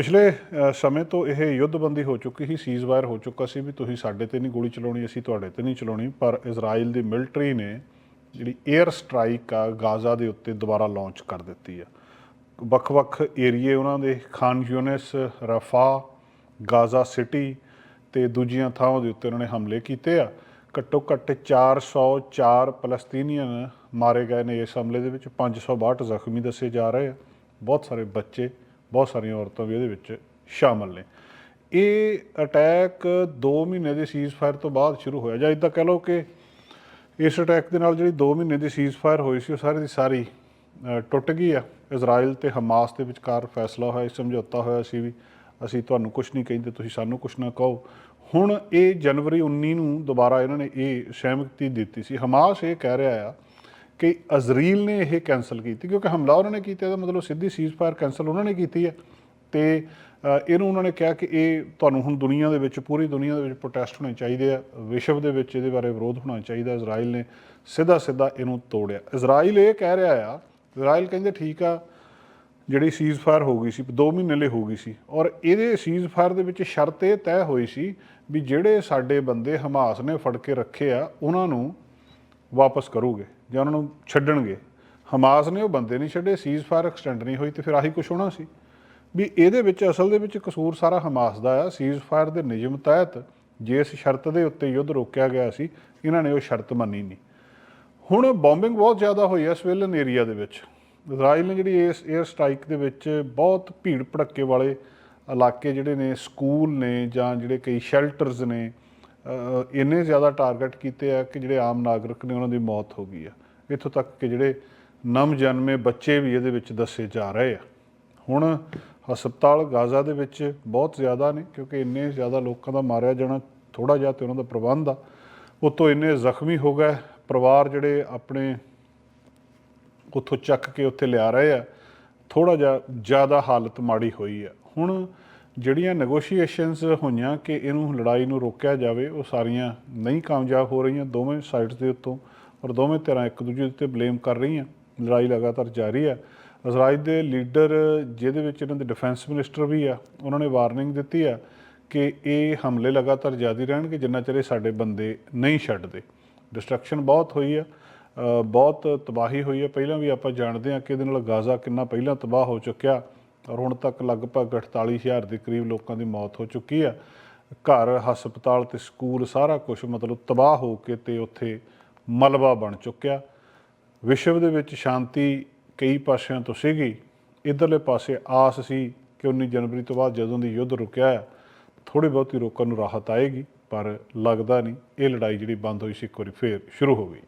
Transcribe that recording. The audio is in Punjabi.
ਪਿਛਲੇ ਸਮੇਂ ਤੋਂ ਇਹ ਯੁੱਧਬੰਦੀ ਹੋ ਚੁੱਕੀ ਸੀ ਸੀਜ਼ਫਾਇਰ ਹੋ ਚੁੱਕਾ ਸੀ ਵੀ ਤੁਸੀਂ ਸਾਡੇ ਤੇ ਨਹੀਂ ਗੋਲੀ ਚਲਾਉਣੀ, ਅਸੀਂ ਤੁਹਾਡੇ ਤੇ ਨਹੀਂ ਚਲਾਉਣੀ, ਪਰ ਇਜ਼ਰਾਈਲ ਦੀ ਮਿਲਟਰੀ ਨੇ ਜਿਹੜੀ 에ਅਰ ਸਟ੍ਰਾਈਕ ਆ, ਗਾਜ਼ਾ ਦੇ ਉੱਤੇ ਦੁਬਾਰਾ ਲਾਂਚ ਕਰ ਦਿੱਤੀ ਆ। ਵੱਖ-ਵੱਖ ਏਰੀਏ ਉਹਨਾਂ ਦੇ, Khan Yunis, Rafah, Gaza city ਤੇ ਦੂਜੀਆਂ ਥਾਵਾਂ ਦੇ ਉੱਤੇ ਉਹਨਾਂ ਨੇ ਹਮਲੇ ਕੀਤੇ ਆ। ਘੱਟੋ ਘੱਟ 404 ਫਲਸਤੀਨੀਅਨ ਮਾਰੇ ਗਏ ਨੇ ਇਸ ਹਮਲੇ ਦੇ ਵਿੱਚ 562 ਜ਼ਖਮੀ ਦੱਸੇ ਜਾ ਰਹੇ ਆ। ਬਹੁਤ ਸਾਰੇ ਬੱਚੇ ਬਹੁਤ ਸਾਰੀਆਂ ਔਰਤਾਂ ਵੀ ਇਹਦੇ ਵਿੱਚ ਸ਼ਾਮਲ ਨੇ। ਇਹ ਅਟੈਕ 2 ਮਹੀਨੇ ਦੇ ਸੀਜ਼ਫਾਇਰ ਤੋਂ ਬਾਅਦ ਸ਼ੁਰੂ ਹੋਇਆ। ਜਾਂ ਇਦਾਂ ਕਹਿ ਲਓ ਕਿ ਇਸ ਅਟੈਕ ਦੇ ਨਾਲ ਜਿਹੜੀ 2 ਮਹੀਨੇ ਦੀ ਸੀਜ਼ਫਾਇਰ ਹੋਈ ਸੀ, ਉਹ ਸਾਰੀ ਦੀ ਸਾਰੀ ਟੁੱਟ ਗਈ ਆ। ਇਜ਼ਰਾਈਲ ਤੇ ਹਮਾਸ ਦੇ ਵਿਚਕਾਰ ਫੈਸਲਾ ਹੋਇਆ ਸੀ ਸਮਝੌਤਾ ਹੋਇਆ ਸੀ ਵੀ ਅਸੀਂ ਤੁਹਾਨੂੰ ਕੁਝ ਨਹੀਂ ਕਹਿੰਦੇ, ਤੁਸੀਂ ਸਾਨੂੰ ਕੁਝ ਨਾ ਕਹੋ। ਹੁਣ ਇਹ ਜਨਵਰੀ 19 ਨੂੰ ਦੁਬਾਰਾ ਇਹਨਾਂ ਨੇ ਇਹ ਸਹਿਮਤੀ ਦਿੱਤੀ ਸੀ। ਹਮਾਸ ਇਹ ਕਹਿ ਰਿਹਾ ਆ ਕਿ ਅਜ਼ਰੀਲ ਨੇ ਇਹ ਕੈਨਸਲ ਕੀਤੀ, ਕਿਉਂਕਿ ਹਮਲਾ ਉਹਨਾਂ ਨੇ ਕੀਤਾ, ਇਹਦਾ ਮਤਲਬ ਸਿੱਧੀ ਸੀਜ਼ਫਾਇਰ ਕੈਨਸਲ ਉਹਨਾਂ ਨੇ ਕੀਤੀ ਹੈ। ਤੇ ਇਹਨੂੰ ਉਹਨਾਂ ਨੇ ਕਿਹਾ ਕਿ ਇਹ ਤੁਹਾਨੂੰ ਹੁਣ ਦੁਨੀਆ ਦੇ ਵਿੱਚ, ਪੂਰੀ ਦੁਨੀਆ ਦੇ ਵਿੱਚ ਪ੍ਰੋਟੈਸਟ ਹੋਣੇ ਚਾਹੀਦੇ ਆ, ਵਿਸ਼ਵ ਦੇ ਵਿੱਚ ਇਹਦੇ ਬਾਰੇ ਵਿਰੋਧ ਹੋਣਾ ਚਾਹੀਦਾ, ਇਜ਼ਰਾਈਲ ਨੇ ਸਿੱਧਾ ਸਿੱਧਾ ਇਹਨੂੰ ਤੋੜਿਆ। ਇਜ਼ਰਾਈਲ ਇਹ ਕਹਿ ਰਿਹਾ ਆ, ਇਜ਼ਰਾਈਲ ਕਹਿੰਦੇ ਠੀਕ ਆ, ਜਿਹੜੀ ਸੀਜ਼ਫਾਇਰ ਹੋ ਗਈ ਸੀ 2 ਮਹੀਨੇ ਲਈ ਹੋ ਗਈ ਸੀ, ਔਰ ਇਹਦੇ ਸੀਜ਼ਫਾਇਰ ਦੇ ਵਿੱਚ ਸ਼ਰਤ ਇਹ ਤੈਅ ਹੋਈ ਸੀ ਵੀ ਜਿਹੜੇ ਸਾਡੇ ਬੰਦੇ ਹਮਾਸ ਨੇ ਫੜ ਕੇ ਰੱਖੇ ਆ, ਉਹਨਾਂ ਨੂੰ ਵਾਪਸ ਕਰੋਗੇ। ਜਾਂ ਉਹਨਾਂ ਨੂੰ ਛੱਡਣਗੇ। ਹਮਾਸ ਨੇ ਉਹ ਬੰਦੇ ਨਹੀਂ ਛੱਡੇ ਸੀਜ਼ਫਾਇਰ ਐਕਸਟੈਂਡ ਨਹੀਂ ਹੋਈ ਤੇ ਫਿਰ ਆਹੀ ਕੁਝ ਹੋਣਾ ਸੀ। ਵੀ ਇਹਦੇ ਵਿੱਚ, ਅਸਲ ਦੇ ਵਿੱਚ ਕਸੂਰ ਸਾਰਾ ਹਮਾਸ ਦਾ ਆ। ਸੀਜ਼ਫਾਇਰ ਦੇ ਨਿਯਮ ਤਹਿਤ ਜਿਸ ਸ਼ਰਤ ਦੇ ਉੱਤੇ ਯੁੱਧ ਰੋਕਿਆ ਗਿਆ ਸੀ, ਇਹਨਾਂ ਨੇ ਉਹ ਸ਼ਰਤ ਮੰਨੀ ਨਹੀਂ। ਹੁਣ ਬੰਬਿੰਗ ਬਹੁਤ ਜ਼ਿਆਦਾ ਹੋਈ ਹੈ ਸਿਵਿਲਨ ਏਰੀਆ ਦੇ ਵਿੱਚ। ਇਜ਼ਰਾਈਲ ਨੇ ਜਿਹੜੀ ਇਸ 에ਅਰ ਸਟ੍ਰਾਈਕ ਦੇ ਵਿੱਚ ਬਹੁਤ ਭੀੜ ਭੜੱਕੇ ਵਾਲੇ ਇਲਾਕੇ ਜਿਹੜੇ ਨੇ, ਸਕੂਲ ਨੇ ਜਾਂ ਜਿਹੜੇ ਕਈ ਸ਼ੈਲਟਰਸ ਨੇ ਇੰਨੇ ਜ਼ਿਆਦਾ ਟਾਰਗੇਟ ਕੀਤੇ ਆ ਕਿ ਜਿਹੜੇ ਆਮ ਨਾਗਰਿਕ ਨੇ ਉਹਨਾਂ ਦੀ ਮੌਤ ਹੋ ਗਈ ਆ। ਇੱਥੋਂ ਤੱਕ ਕਿ ਜਿਹੜੇ ਨਮ ਜਨਮੇ ਬੱਚੇ ਵੀ ਇਹਦੇ ਵਿੱਚ ਦੱਸੇ ਜਾ ਰਹੇ ਆ। ਹੁਣ ਹਸਪਤਾਲ ਗਾਜ਼ਾ ਦੇ ਵਿੱਚ ਬਹੁਤ ਜ਼ਿਆਦਾ ਨੇ, ਕਿਉਂਕਿ ਇੰਨੇ ਜ਼ਿਆਦਾ ਲੋਕਾਂ ਦਾ ਮਾਰਿਆ ਜਾਣਾ ਥੋੜਾ ਜਿਹਾ ਤੇ ਉਹਨਾਂ ਦਾ ਪ੍ਰਬੰਧ ਆ। ਉਤੋਂ ਇੰਨੇ ਜ਼ਖਮੀ ਹੋ ਗਏ, ਪਰਿਵਾਰ ਜਿਹੜੇ ਆਪਣੇ ਉੱਥੋਂ ਚੱਕ ਕੇ ਉੱਥੇ ਲਿਆ ਰਹੇ ਆ ਥੋੜਾ ਜਿਹਾ ਜ਼ਿਆਦਾ ਹਾਲਤ ਮਾੜੀ ਹੋਈ ਆ। ਹੁਣ ਜਿਹੜੀਆਂ ਨੈਗੋਸ਼ੀਏਸ਼ਨਸ ਹੋਈਆਂ ਕਿ ਇਹਨੂੰ ਲੜਾਈ ਨੂੰ ਰੋਕਿਆ ਜਾਵੇ, ਉਹ ਸਾਰੀਆਂ ਨਹੀਂ ਕਾਮਯਾਬ ਹੋ ਰਹੀਆਂ, ਦੋਵੇਂ ਸਾਈਡਸ ਦੇ ਉੱਤੋਂ ਔਰ ਦੋਵੇਂ ਧਿਰਾਂ ਇੱਕ ਦੂਜੇ ਦੇ ਉੱਤੇ ਬਲੇਮ ਕਰ ਰਹੀਆਂ, ਲੜਾਈ ਲਗਾਤਾਰ ਜਾਰੀ ਆ। ਇਜ਼ਰਾਈਲ ਦੇ ਲੀਡਰ ਜਿਹਦੇ ਵਿੱਚ ਇਹਨਾਂ ਦੇ ਡਿਫੈਂਸ ਮਿਨਿਸਟਰ ਵੀ ਆ, ਉਹਨਾਂ ਨੇ ਵਾਰਨਿੰਗ ਦਿੱਤੀ ਆ ਕਿ ਇਹ ਹਮਲੇ ਲਗਾਤਾਰ ਜਾਰੀ ਰਹਿਣਗੇ, ਜਿੰਨਾ ਚਿਰ ਸਾਡੇ ਬੰਦੇ ਨਹੀਂ ਛੱਡਦੇ। ਡਿਸਟਰਕਸ਼ਨ ਬਹੁਤ ਹੋਈ ਆ ਬਹੁਤ ਤਬਾਹੀ ਹੋਈ ਆ। ਪਹਿਲਾਂ ਵੀ ਆਪਾਂ ਜਾਣਦੇ ਹਾਂ ਕਿ ਇਹਦੇ ਨਾਲ ਗਾਜ਼ਾ ਕਿੰਨਾ ਪਹਿਲਾਂ ਤਬਾਹ ਹੋ ਚੁੱਕਿਆ। ਔਰ ਹੁਣ ਤੱਕ ਲਗਭਗ 48000 ਦੇ ਕਰੀਬ ਲੋਕਾਂ ਦੀ ਮੌਤ ਹੋ ਚੁੱਕੀ ਆ ਘਰ, ਹਸਪਤਾਲ ਤੇ ਸਕੂਲ ਸਾਰਾ ਕੁਝ ਮਤਲਬ ਤਬਾਹ ਹੋ ਕੇ ਤੇ ਉੱਥੇ ਮਲਬਾ ਬਣ ਚੁੱਕਿਆ। ਵਿਸ਼ਵ ਦੇ ਵਿੱਚ ਸ਼ਾਂਤੀ ਕਈ ਪਾਸਿਆਂ ਤੋਂ ਸੀਗੀ। ਇਧਰਲੇ ਪਾਸੇ ਆਸ ਸੀ ਕਿ 19 ਜਨਵਰੀ ਤੋਂ ਬਾਅਦ ਜਦੋਂ ਦੀ ਯੁੱਧ ਰੁਕਿਆ ਆ ਥੋੜੀ ਬਹੁਤੀ ਰੋਕਣ ਨੂੰ ਰਾਹਤ ਆਏਗੀ, ਪਰ ਲੱਗਦਾ ਨਹੀਂ। ਇਹ ਲੜਾਈ ਜਿਹੜੀ ਬੰਦ ਹੋਈ ਸੀ, ਇੱਕ ਵਾਰੀ ਫੇਰ ਸ਼ੁਰੂ ਹੋ ਗਈ।